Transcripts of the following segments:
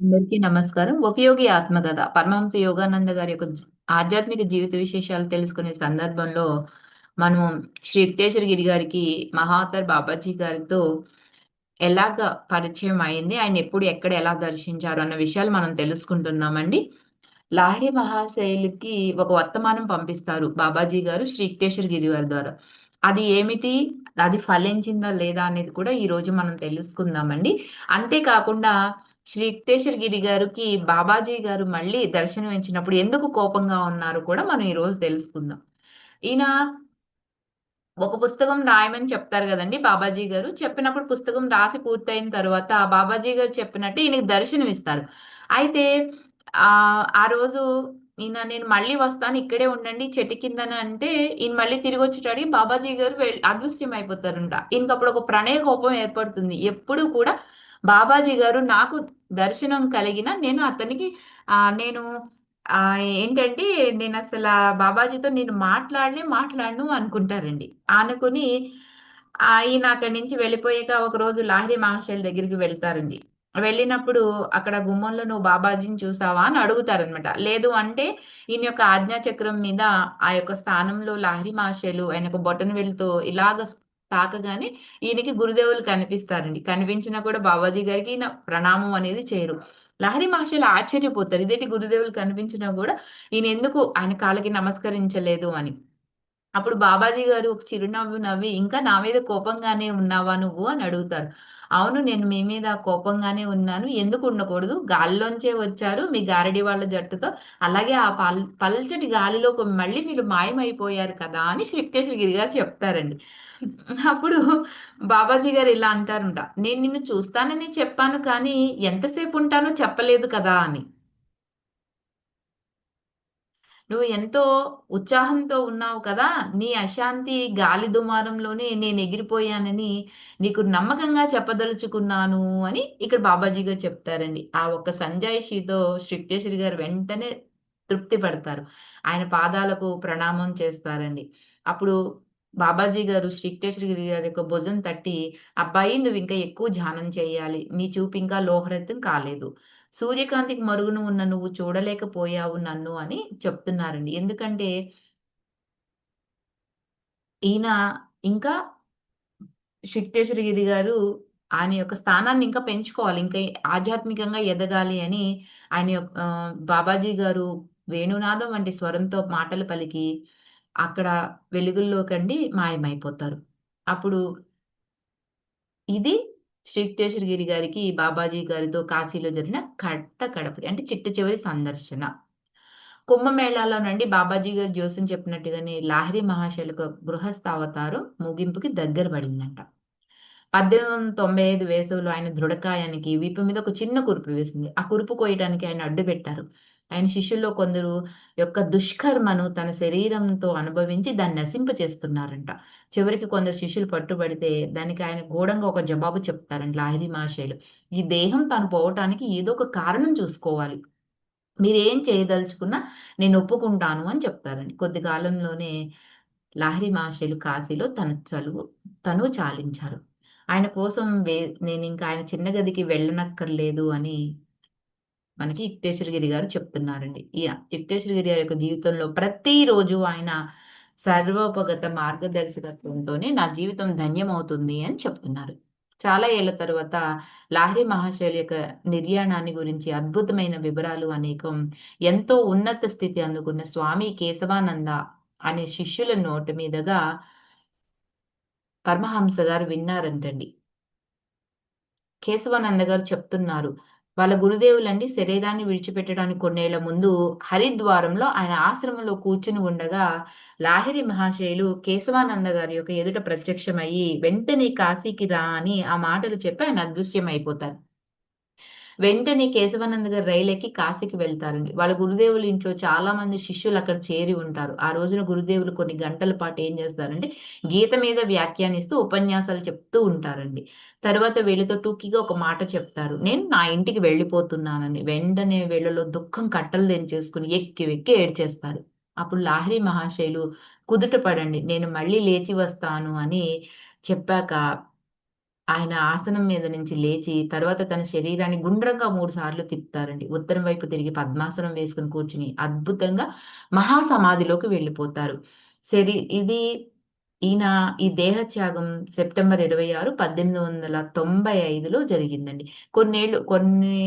అందరికీ నమస్కారం. ఒక యోగి ఆత్మకథ పరమహంస యోగానంద గారి యొక్క ఆధ్యాత్మిక జీవిత విశేషాలు తెలుసుకునే సందర్భంలో, మనము శ్రీ యుక్తేశ్వరగిరి గారికి మహాతర్ బాబాజీ గారితో ఎలాగా పరిచయం అయింది, ఆయన ఎప్పుడు, ఎక్కడ, ఎలా దర్శించారు అన్న విషయాలు మనం తెలుసుకుంటున్నామండి. లాహిరి మహాశైలికి ఒక వర్తమానం పంపిస్తారు బాబాజీ గారు శ్రీ యుక్తేశ్వరగిరి గారి ద్వారా. అది ఏమిటి? అది ఫలించిందా లేదా అనేది కూడా ఈ రోజు మనం తెలుసుకుందామండి. అంతేకాకుండా కాకుండా శ్రీ యుక్తేశ్వరగిరి గారికి బాబాజీ గారు మళ్ళీ దర్శనం ఇచ్చినప్పుడు ఎందుకు కోపంగా ఉన్నారు కూడా మనం ఈరోజు తెలుసుకుందాం. ఈయన ఒక పుస్తకం రాయమని చెప్తారు కదండి బాబాజీ గారు. చెప్పినప్పుడు పుస్తకం రాసి పూర్తయిన తర్వాత బాబాజీ గారు చెప్పినట్టు ఈయనకి దర్శనం ఇస్తారు. అయితే ఆ ఆ రోజు ఈయన నేను మళ్ళీ వస్తాను ఇక్కడే ఉండండి చెట్టు కిందన అంటే, ఈయన మళ్ళీ తిరిగొచ్చేటడికి బాబాజీ గారు అదృశ్యం అయిపోతారంట. ఈయనకప్పుడు ఒక ప్రణయ కోపం ఏర్పడుతుంది. ఎప్పుడు కూడా బాబాజీ గారు నాకు దర్శనం కలిగిన నేను అతనికి నేను ఏంటంటే ఏంటంటే అసలు బాబాజీతో నేను మాట్లాడలే మాట్లాడను అనుకుంటారండి. అనుకుని ఈయన అక్కడి నుంచి వెళ్ళిపోయాక ఒకరోజు లాహిరి మహాశయుల దగ్గరికి వెళ్తారండి. వెళ్ళినప్పుడు అక్కడ గుమ్మంలో "నువ్వు బాబాజీని చూసావా?" అని అడుగుతారనమాట. లేదు అంటే ఈయన యొక్క ఆజ్ఞా చక్రం మీద ఆ యొక్క స్థానంలో లాహిరి మహాశయులు ఆయనకు వెళ్తూ ఇలాగ తాకగానే ఈయనకి గురుదేవులు కనిపిస్తారండి. కనిపించినా కూడా బాబాజీ గారికి ఈయన ప్రణామం అనేది చేయరు. లహరి మహర్షులు ఆశ్చర్యపోతారు. ఇదేంటి గురుదేవులు కనిపించినా ఈయన ఎందుకు ఆయన కాళ్ళకి నమస్కరించలేదు అని. అప్పుడు బాబాజీ గారు ఒక చిరునవ్వు నవ్వి, "ఇంకా నా మీద కోపంగానే ఉన్నావా నువ్వు?" అని అడుగుతారు. "అవును. నేను మీ మీద కోపంగానే ఉన్నాను. ఎందుకు ఉండకూడదు? గాలిలోంచే వచ్చారు మీ గారడి వాళ్ళ జట్టుతో. అలాగే ఆ పల్ పల్చటి గాలిలోకి మళ్ళీ మీరు మాయమైపోయారు కదా!" అని శ్రీ గిరి గారు చెప్తారండి. అప్పుడు బాబాజీ గారు ఇలా అంటారంట, "నేను నిన్ను చూస్తానని చెప్పాను కానీ ఎంతసేపు ఉంటానో చెప్పలేదు కదా!" అని. నువ్వు ఎంతో ఉత్సాహంతో ఉన్నావు కదా! నీ అశాంతి గాలి దుమారంలోనే నేను ఎగిరిపోయానని నీకు నమ్మకంగా చెప్పదలుచుకున్నాను అని ఇక్కడ బాబాజీ గారు చెప్తారండి. ఆ ఒక్క సంజాయిషితో శ్రీక్తేశ్వరి గారు వెంటనే తృప్తి పడతారు. ఆయన పాదాలకు ప్రణామం చేస్తారండి. అప్పుడు బాబాజీ గారు శ్రీ గారి యొక్క భుజం తట్టి, "అబ్బాయి నువ్వు ఇంకా ఎక్కువ ధ్యానం చేయాలి. నీ చూపు ఇంకా లోహరితం కాలేదు. సూర్యకాంతికి మరుగున ఉన్న నువ్వు చూడలేకపోయావు నన్ను" అని చెప్తున్నారండి. ఎందుకంటే ఈయన ఇంకా శిక్తేశ్వరగిరి గారు ఆయన యొక్క స్థానాన్ని ఇంకా పెంచుకోవాలి. ఇంకా ఆధ్యాత్మికంగా ఎదగాలి అని ఆయన యొక్క బాబాజీ గారు వేణునాదం వంటి స్వరంతో మాటలు పలికి అక్కడ వెలుగుల్లోకండి మాయమైపోతారు. అప్పుడు ఇది శ్రీ గిరి గారికి బాబాజీ గారితో కాశీలో జరిగిన కట్ట కడపటి అంటే చిట్ట చివరి సందర్శన. కుంభమేళాలోనండి బాబాజీ గారు జోస్యం చెప్పినట్టుగానే లాహిరి గృహస్థ గృహస్థావతారం ముగింపుకి దగ్గర పడిందంట. 1895 వేసవిలో ఆయన దృఢకాయానికి వీపు మీద ఒక చిన్న కురుపు వేసింది. ఆ కురుపు కోయటానికి ఆయన అడ్డు పెట్టారు ఆయన శిష్యుల్లో కొందరు యొక్క దుష్కర్మను తన శరీరంతో అనుభవించి దాన్ని నశింప చేస్తున్నారంట చివరికి కొందరు శిష్యులు పట్టుబడితే దానికి ఆయన గూఢంగా ఒక జవాబు చెప్తారండి లాహిరి మహాశయులు. ఈ దేహం తాను పోవటానికి ఏదో ఒక కారణం చూసుకోవాలి. మీరేం చేయదలుచుకున్నా నేను ఒప్పుకుంటాను అని చెప్తారండి. కొద్ది కాలంలోనే లాహిరి మహాశయులు కాశీలో తన చలువు తను చాలించారు. ఆయన కోసం వే ఇంకా ఆయన చిన్న గదికి వెళ్ళనక్కర్లేదు అని మనకి యుక్తేశ్వరగిరి గారు చెప్తున్నారండి. ఈయ యుక్తేశ్వరగిరి గారి యొక్క జీవితంలో ప్రతిరోజు ఆయన సర్వోపగత మార్గదర్శకత్వంతోనే నా జీవితం ధన్యమవుతుంది అని చెప్తున్నారు. చాలా ఏళ్ళ తర్వాత లాహిరి మహాశైలి యొక్క నిర్యాణాన్ని గురించి అద్భుతమైన వివరాలు అనేకం ఎంతో ఉన్నత స్థితి అందుకున్న స్వామి కేశవానంద అనే శిష్యుల నోటి మీదుగా పరమహంస గారు విన్నారంటండి. కేశవానంద గారు చెప్తున్నారు. వాళ్ళ గురుదేవులండి శరీరాన్ని విడిచిపెట్టడానికి కొన్నేళ్ళ ముందు హరిద్వారంలో ఆయన ఆశ్రమంలో కూర్చుని ఉండగా, లాహిరి మహాశయులు కేశవానంద గారి యొక్క ఎదుట ప్రత్యక్షమయ్యి, "వెంటనే కాశీకి రా" అని ఆ మాటలు చెప్పి ఆయన అదృశ్యమైపోతారు. వెంటనే కేశవానంద గారు రైలెక్కి కాశీకి వెళ్తారండి. వాళ్ళ గురుదేవుల ఇంట్లో చాలా మంది శిష్యులు అక్కడ చేరి ఉంటారు. ఆ రోజున గురుదేవులు కొన్ని గంటల పాటు ఏం చేస్తారంటే, గీత మీద వ్యాఖ్యానిస్తూ ఉపన్యాసాలు చెప్తూ ఉంటారండి. తర్వాత వీళ్ళతో టూకీగా ఒక మాట చెప్తారు. "నేను నా ఇంటికి వెళ్ళిపోతున్నానని." వెంటనే వీళ్ళలో దుఃఖం కట్టలు తెంచేసుకుని ఎక్కి వెక్కి ఏడ్చేస్తారు. అప్పుడు లాహరి మహాశయులు కుదుట పడండి. నేను మళ్ళీ లేచి వస్తాను అని చెప్పాక ఆయన ఆసనం మీద నుంచి లేచి తర్వాత తన శరీరాన్ని గుండ్రంగా మూడు సార్లు తిప్పుతారండి. ఉత్తరం వైపు తిరిగి పద్మాసనం వేసుకుని కూర్చుని అద్భుతంగా మహాసమాధిలోకి వెళ్ళిపోతారు. శరీ ఇది ఈయన ఈ దేహత్యాగం సెప్టెంబర్ ఇరవై ఆరు పద్దెనిమిది వందల తొంభై ఐదులో జరిగిందండి. కొన్నేళ్ళు కొన్ని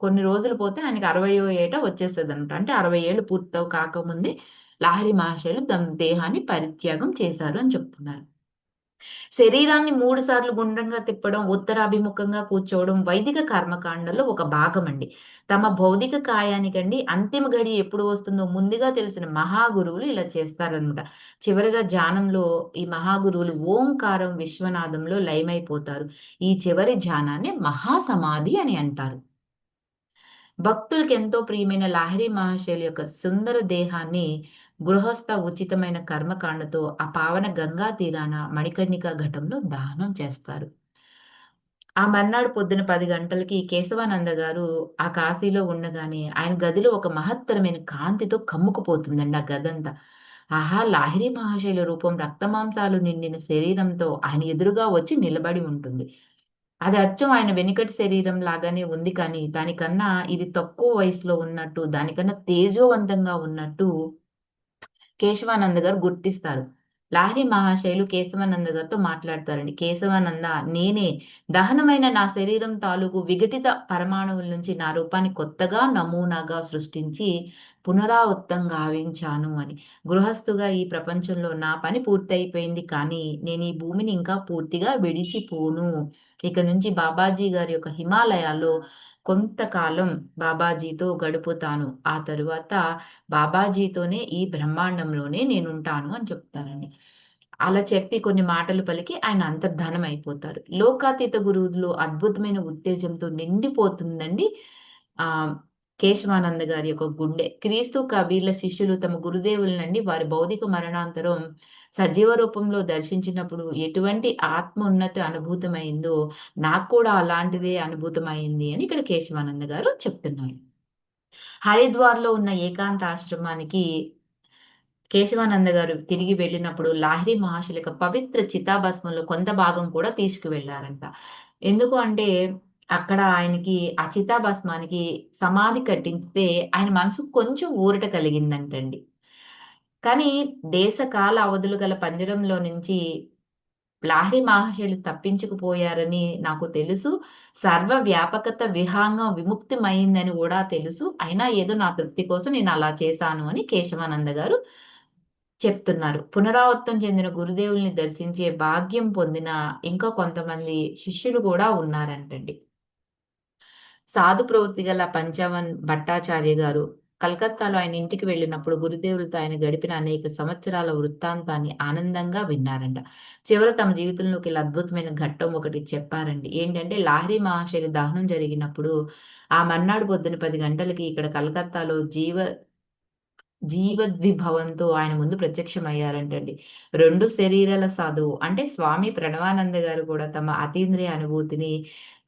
కొన్ని రోజులు పోతే ఆయనకి అరవయో ఏట వచ్చేస్తుంది అనమాట అంటే అరవై ఏళ్ళు పూర్తవు కాకముందే లాహరి మహాశయులు తమ దేహాన్ని పరిత్యాగం చేశారు అని చెప్తున్నారు. శరీరాన్ని మూడు సార్లు గుండ్రంగా తిప్పడం ఉత్తరాభిముఖంగా కూర్చోవడం వైదిక కర్మకాండలో ఒక భాగం అండి తమ భౌతిక కాయానికండి అంతిమ గడి ఎప్పుడు వస్తుందో ముందుగా తెలిసిన మహాగురువులు ఇలా చేస్తారనమాట చివరిగా ధ్యానంలో ఈ మహాగురువులు ఓంకారం విశ్వనాథంలో లయమైపోతారు. ఈ చివరి ధ్యానాన్ని మహాసమాధి అని అంటారు. భక్తులకు ఎంతో ప్రియమైన లాహిరి మహాశైలి యొక్క సుందర దేహాన్ని గృహస్థ ఉచితమైన కర్మకాండతో ఆ పావన గంగా తీరాన మణికర్ణిక ఘటంలో దానం చేస్తారు. ఆ మర్నాడు పొద్దున పది గంటలకి కేశవానంద గారు ఆ కాశీలో ఉండగానే ఆయన గదిలో ఒక మహత్తరమైన కాంతితో కమ్ముకుపోతుందండి ఆ గదంతా. ఆహా లాహిరి మహాశైల రూపం రక్తమాంసాలు నిండిన శరీరంతో ఆయన ఎదురుగా వచ్చి నిలబడి ఉంటుంది. అది అచ్చం ఆయన వెనుకటి శరీరం లాగానే ఉంది కానీ దానికన్నా ఇది తక్కువ వయసులో ఉన్నట్టు దానికన్నా తేజోవంతంగా ఉన్నట్టు కేశవానంద గారు గుర్తిస్తారు. లాహరి మహాశైలు కేశవానంద గారితో మాట్లాడతారండి. కేశవానంద నేనే దహనమైన నా శరీరం తాలూకు విఘటిత పరమాణువుల నుంచి నా రూపాన్ని కొత్తగా నమూనాగా సృష్టించి పునరావృత్తం గావించాను అని. గృహస్థుగా ఈ ప్రపంచంలో నా పని పూర్తయిపోయింది కానీ నేను ఈ భూమిని ఇంకా పూర్తిగా విడిచిపోను. ఇక నుంచి బాబాజీ గారి యొక్క హిమాలయాల్లో కొంతకాలం బాబాజీతో గడుపుతాను. ఆ తరువాత బాబాజీతోనే ఈ బ్రహ్మాండంలోనే నేను ఉంటాను అని చెప్తారండి. అలా చెప్పి కొన్ని మాటలు పలికి ఆయన అంతర్ధానం అయిపోతారు. లోకాతీత గురువులు అద్భుతమైన ఉత్తేజంతో నిండిపోతుందండి. ఆ కేశవానంద గారి యొక్క గుండె. క్రీస్తు కబీర్ల శిష్యులు తమ గురుదేవులనండి వారి భౌతిక మరణాంతరం సజీవ రూపంలో దర్శించినప్పుడు ఎటువంటి ఆత్మ ఉన్నతి అనుభూతమైందో నాకు కూడా అలాంటిదే అనుభూతమైంది అని ఇక్కడ కేశవానంద గారు చెప్తున్నారు. హరిద్వార్లో ఉన్న ఏకాంత ఆశ్రమానికి కేశవానంద గారు తిరిగి వెళ్ళినప్పుడు లాహిరి మహాశుల యొక్క పవిత్ర చితాభస్మంలో కొంత భాగం కూడా తీసుకువెళ్ళారంట. ఎందుకు అంటే అక్కడ ఆయనకి ఆ చితాభస్మానికి సమాధి కట్టించితే ఆయన మనసు కొంచెం ఊరట కలిగిందంటండి. కానీ దేశకాల అవధులు గల పంజరంలో నుంచి లాహిరి మహర్షులు తప్పించుకుపోయారని నాకు తెలుసు. సర్వ వ్యాపకత విహాంగం విముక్తిమైందని కూడా తెలుసు. అయినా ఏదో నా తృప్తి కోసం నేను అలా చేశాను అని కేశవానంద గారు చెప్తున్నారు. పునరావృతం చెందిన గురుదేవుల్ని దర్శించే భాగ్యం పొందిన ఇంకా కొంతమంది శిష్యులు కూడా ఉన్నారంటండి. సాధు ప్రవృత్తి గల పంచవన్ భట్టాచార్య గారు కలకత్తాలో ఆయన ఇంటికి వెళ్ళినప్పుడు గురుదేవులతో ఆయన గడిపిన అనేక సంవత్సరాల వృత్తాంతాన్ని ఆనందంగా విన్నారంట. చివర తమ జీవితంలోకి అద్భుతమైన ఘట్టం ఒకటి చెప్పారండి. ఏంటంటే లాహరి మహాశైలి దహనం జరిగినప్పుడు ఆ మర్నాడు పొద్దున పది గంటలకి ఇక్కడ కలకత్తాలో జీవ జీవద్విభవంతో ఆయన ముందు ప్రత్యక్షమయ్యారంటండి. రెండు శరీరాల సాధువు అంటే స్వామి ప్రణవానంద గారు కూడా తమ అతీంద్రియ అనుభూతిని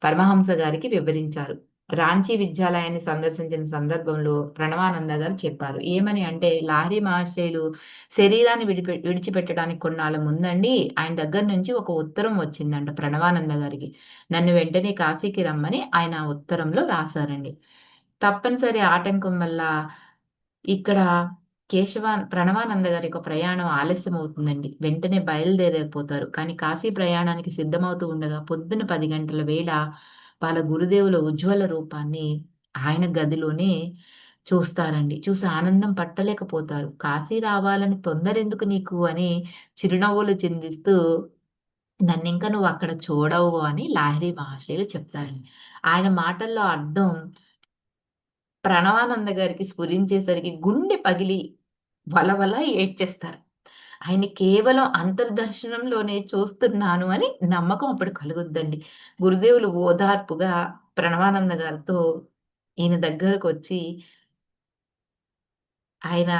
పరమహంస గారికి వివరించారు. రాంచీ విద్యాలయాన్ని సందర్శించిన సందర్భంలో ప్రణవానంద గారు చెప్పారు. ఏమని అంటే లాహరి మహాశయులు శరీరాన్ని విడిపె విడిచిపెట్టడానికి కొన్నాళ్ళ ముందండి ఆయన దగ్గర నుంచి ఒక ఉత్తరం వచ్చిందంట ప్రణవానంద గారికి. నన్ను వెంటనే కాశీకి రమ్మని ఆయన ఉత్తరంలో రాశారండి. తప్పనిసరి ఆటంకం వల్ల ఇక్కడ కేశవ ప్రణవానంద గారి యొక్క ప్రయాణం ఆలస్యం అవుతుందండి వెంటనే బయలుదేరకపోతారు కానీ కాశీ ప్రయాణానికి సిద్ధమవుతూ ఉండగా పొద్దున పది గంటల వేళ వాళ్ళ గురుదేవుల ఉజ్వల రూపాన్ని ఆయన గదిలోనే చూస్తారండి. చూసి ఆనందం పట్టలేకపోతారు. కాశీ రావాలని తొందర ఎందుకు నీకు అని చిరునవ్వులు చిందిస్తూ నన్ను ఇంకా నువ్వు అక్కడ చూడవు అని లాహిరి మహాశయులు చెప్తారండి. ఆయన మాటల్లో అర్థం ప్రణవానంద గారికి స్ఫురించేసరికి గుండె పగిలి వలవల ఏడ్చేస్తారు. ఆయన కేవలం అంతర్దర్శనంలోనే చూస్తున్నాను అని నమ్మకం అప్పుడు కలుగుద్దండి. గురుదేవులు ఓదార్పుగా ప్రణవానంద గారితో ఈయన దగ్గరకు వచ్చి ఆయన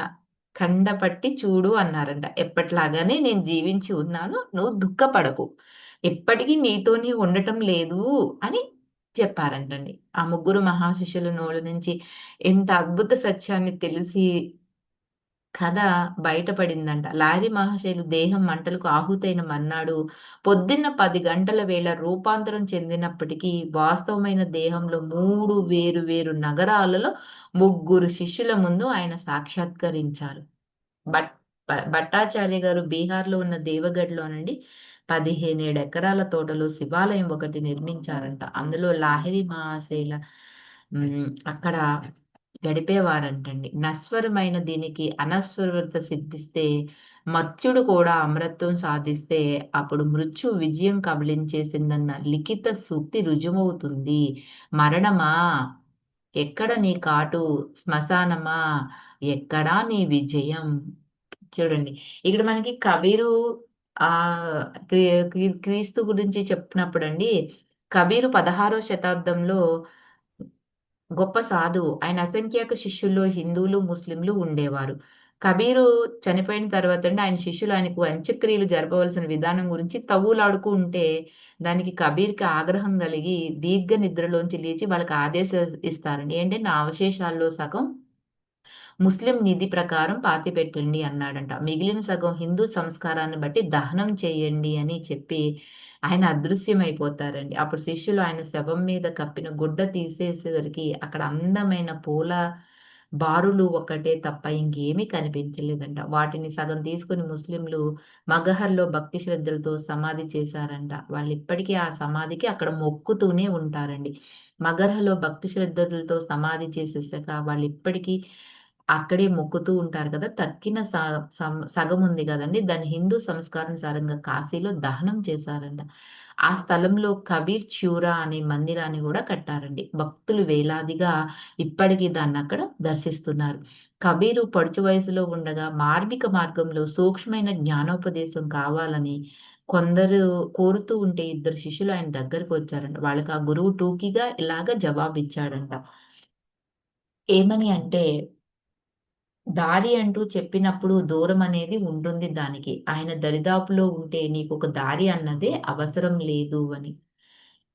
కండపట్టి చూడు అన్నారంట. ఎప్పట్లాగానే నేను జీవించి ఉన్నాను నువ్వు దుఃఖపడకు. ఎప్పటికీ నీతోని ఉండటం లేదు అని చెప్పారంటండి. ఆ ముగ్గురు మహాశిష్యుల నోళ్ళ నుంచి ఎంత అద్భుత సత్యాన్ని తెలిసి కథ బయటపడిందంట. లాహిరి మహాశయులు దేహం మంటలకు ఆహుతైన మర్నాడు పొద్దున్న పది గంటల వేళ రూపాంతరం చెందినప్పటికీ వాస్తవమైన దేహంలో మూడు వేరు వేరు నగరాలలో ముగ్గురు శిష్యుల ముందు ఆయన సాక్షాత్కరించారు. భట్ భట్టాచార్య గారు బీహార్‌లో ఉన్న దేవగఢ్‌లోనండి 17 ఎకరాల తోటలో శివాలయం ఒకటి నిర్మించారంట. అందులో లాహిరి మహాశైల అక్కడ గడిపేవారంటండి. నశ్వరమైన దీనికి అనశ్వరత సిద్ధిస్తే, మత్యుడు కూడా అమరత్వం సాధిస్తే అప్పుడు మృత్యు విజయం కబలించేసిందన్న లిఖిత సూక్తి రుజువవుతుంది. మరణమా! ఎక్కడ నీ కాటు? శ్మశానమా! ఎక్కడా నీ విజయం? చూడండి. ఇక్కడ మనకి కబీరు ఆ క్రీస్తు గురించి చెప్పినప్పుడండి, కబీరు 16 శతాబ్దంలో గొప్ప సాధువు. ఆయన అసంఖ్యాక శిష్యుల్లో హిందువులు, ముస్లింలు ఉండేవారు. కబీరు చనిపోయిన తర్వాత ఆయన శిష్యులు ఆయనకు అంత్యక్రియలు జరపవలసిన విధానం గురించి తగువులాడుతూ ఉంటే, దానికి కబీర్‌కి ఆగ్రహం కలిగి దీర్ఘ నిద్రలోంచి లేచి వాళ్ళకి ఆదేశాలు ఇస్తారండి. ఏంటంటే నా అవశేషాల్లో సగం ముస్లిం నిధి ప్రకారం పాతిపెట్టండి అన్నాడంట. మిగిలిన సగం హిందూ సంస్కారాన్ని బట్టి దహనం చేయండి అని చెప్పి ఆయన అదృశ్యమైపోతారండి. అప్పుడు శిష్యులు ఆయన శవం మీద కప్పిన గుడ్డ తీసేసేసరికి అక్కడ అందమైన పూల బారులు ఒక్కటే తప్ప ఇంకేమీ కనిపించలేదంట. వాటిని సగం తీసుకుని ముస్లింలు మగహర్‌లో భక్తి శ్రద్ధలతో సమాధి చేశారంట. వాళ్ళు ఇప్పటికీ ఆ సమాధికి అక్కడ మొక్కుతూనే ఉంటారండి. మగర్‌లో భక్తి శ్రద్ధలతో సమాధి చేసేసాక వాళ్ళిప్పటికీ అక్కడే మొక్కుతూ ఉంటారు కదా! తక్కిన స సగం ఉంది కదండి దాని హిందూ సంస్కారానుసారంగా కాశీలో దహనం చేశారంట. ఆ స్థలంలో కబీర్ చ్యూరా అనే మందిరాన్ని కూడా కట్టారండి. భక్తులు వేలాదిగా ఇప్పటికి దాన్నక్కడ దర్శిస్తున్నారు. కబీరు పడుచు వయసులో ఉండగా మార్మిక మార్గంలో సూక్ష్మమైన జ్ఞానోపదేశం కావాలని కొందరు కోరుతూ ఉంటే ఇద్దరు శిష్యులు ఆయన దగ్గరికి వచ్చారంట. వాళ్ళకి ఆ గురువు టూకీగా ఇలాగ జవాబిచ్చాడంట. ఏమని అంటే దారి అంటూ చెప్పినప్పుడు దూరం అనేది ఉంటుంది దానికి. ఆయన దరిదాపులో ఉంటే నీకొక దారి అన్నదే అవసరం లేదు అని.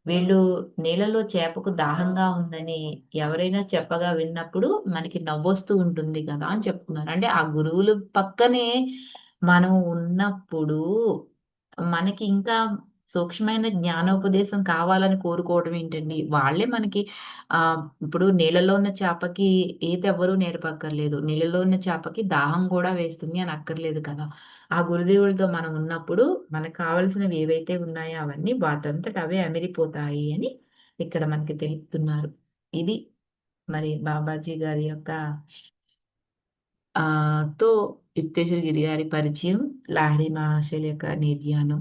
వీళ్ళు నీళ్ళలో చేపకు దాహంగా ఉందని ఎవరైనా చెప్పగా విన్నప్పుడు మనకి నవ్వొస్తూ ఉంటుంది కదా! అని చెప్తున్నారు. అంటే ఆ గురువులు పక్కనే మనం ఉన్నప్పుడు మనకి ఇంకా సూక్ష్మమైన జ్ఞానోపదేశం కావాలని కోరుకోవడం ఏంటండి? వాళ్ళే మనకి ఆ ఇప్పుడు నీళ్ళలో ఉన్న చేపకి ఈత ఎవ్వరు నేర్పక్కర్లేదు. నీళ్ళలో ఉన్న చేపకి దాహం కూడా వేస్తుంది అని అక్కర్లేదు కదా! ఆ గురుదేవులతో మనం ఉన్నప్పుడు మనకు కావాల్సినవి ఏవైతే ఉన్నాయో అవన్నీ వాటంతట అవే అమిరిపోతాయి అని ఇక్కడ మనకి తెలుపుతున్నారు. ఇది మరి బాబాజీ గారి యొక్క తో యుక్తేశ్వర గిరి గారి పరిచయం, లాహరి మహాశైలి యొక్క నిర్యాణం.